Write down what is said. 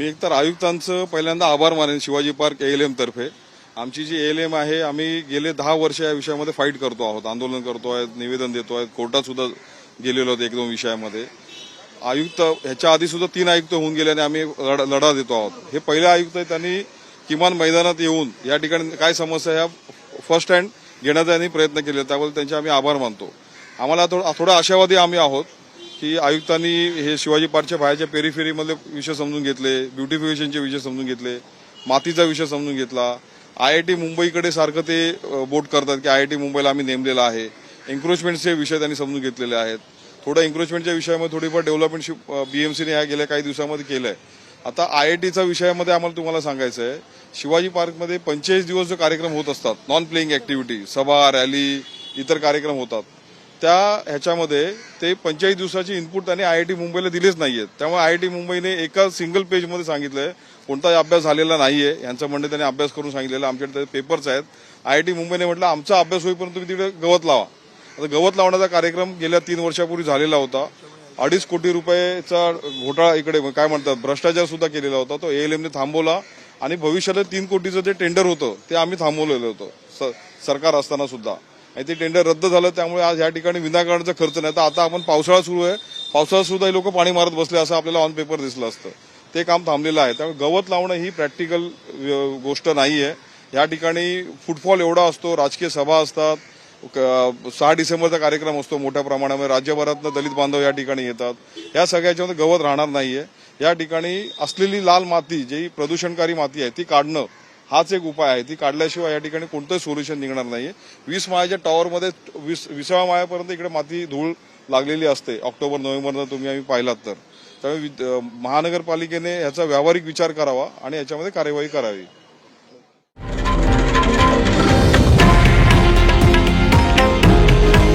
मी एकतर आयुक्तांचं पहिल्यांदा आभार मानेन शिवाजी पार्क एल एम तर्फे. आमची जी एल एम आहे आम्ही गेले दहा वर्ष या विषयामध्ये फाईट करतो आहोत आंदोलन करतो आहेत निवेदन देतो आहेत कोर्टात सुद्धा गेलेलो आहोत एक दोन विषयामध्ये. आयुक्त ह्याच्या आधी सुद्धा तीन आयुक्त होऊन गेल्याने आम्ही लढा लढा देतो आहोत. हे पहिले आयुक्त आहे त्यांनी किमान मैदानात येऊन या ठिकाणी काय समस्या ह्या फर्स्ट हँड घेण्याचा त्यांनी प्रयत्न केले त्याबद्दल त्यांचे आम्ही आभार मानतो. आम्हाला थोडं थोडा आशावादी आम्ही आहोत. की आयुक्तांनी हे शिवाजी पार्कच्या बाहेरच्या पेरीफेरीमधले विषय समजून घेतले ब्युटिफिकेशनचे विषय समजून घेतले मातीचा विषय समजून घेतला. आय आय टी मुंबईकडे सारखं ते बोट करतात की आय आय टी मुंबईला आम्ही नेमलेला आहे. एन्क्रोचमेंटचे विषय त्यांनी समजून घेतलेले आहेत. थोडं एन्क्रोचमेंटच्या विषयामध्ये थोडीफार डेव्हलपमेंट बीएमसीने ह्या गेल्या काही दिवसामध्ये केलं आहे आता आय आय टीचा विषयामध्ये आम्हाला तुम्हाला सांगायचं आहे शिवाजी पार्कमध्ये पंचेचाळीस दिवस जो कार्यक्रम होत असतात नॉन प्लेइंग ऍक्टिव्हिटी सभा रॅली इतर कार्यक्रम होतात. त्या ह्याच्यामध्ये ते पंचेचाळीस दिवसाची इनपुट त्यांनी आय आय टी मुंबईला दिलेच नाही आहेत त्यामुळे आय आय टी मुंबईने एका सिंगल पेजमध्ये सांगितलंय कोणताही अभ्यास झालेला नाही आहे यांचं म्हणणं त्यांनी अभ्यास करून सांगितलेलं आमच्याकडे पेपर्स आहेत. आय आय टी मुंबईने म्हटलं आमचा अभ्यास होईपर्यंत तुम्ही तिकडे गवत लावा. आता गवत लावण्याचा कार्यक्रम गेल्या तीन वर्षापूर्वी झालेला होता. अडीच कोटी रुपयाचा घोटाळा इकडे काय म्हणतात भ्रष्टाचार सुद्धा केलेला होता. तो एएलएमने थांबवला आणि भविष्याला तीन कोटीचं जे टेंडर होतं ते आम्ही थांबवलेलं होतं. स- सरकार असताना सुद्धा. आणि ते टेंडर रद्द झालं त्यामुळे आज या ठिकाणी विनाकारणचा खर्च नाही. तर आता आपण पावसाळा सुरू आहे. पावसाळा सुद्धा हे लोक पाणी मारत बसले असं आपल्याला ऑन पेपर दिसलं असतं. ते काम थांबलेलं आहे. त्यामुळे गवत लावणं ही प्रॅक्टिकल गोष्ट नाही आहे या ठिकाणी फुटफॉल एवढा असतो राजकीय सभा असतात. सहा डिसेंबरचा कार्यक्रम असतो मोठ्या प्रमाणामध्ये. राज्यभरातनं दलित बांधव या ठिकाणी येतात. या सगळ्याच्यामध्ये गवत राहणार नाहीये. या ठिकाणी असलेली लाल माती जी प्रदूषणकारी माती आहे ती काढणं हाच एक उपाय आहे. ती काढल्याशिवाय या ठिकाणी कोणतंही सोल्युशन निघणार नाहीये. वीस माळ्याच्या टॉवरमध्ये वीस विसाव्या माळ्यापर्यंत इकडे माती धूळ लागलेली असते. ऑक्टोबर नोव्हेंबरला तुम्ही आम्ही पाहिलात तर. त्यामुळे महानगरपालिकेने याचा व्यावहारिक विचार करावा आणि याच्यामध्ये कार्यवाही करावी.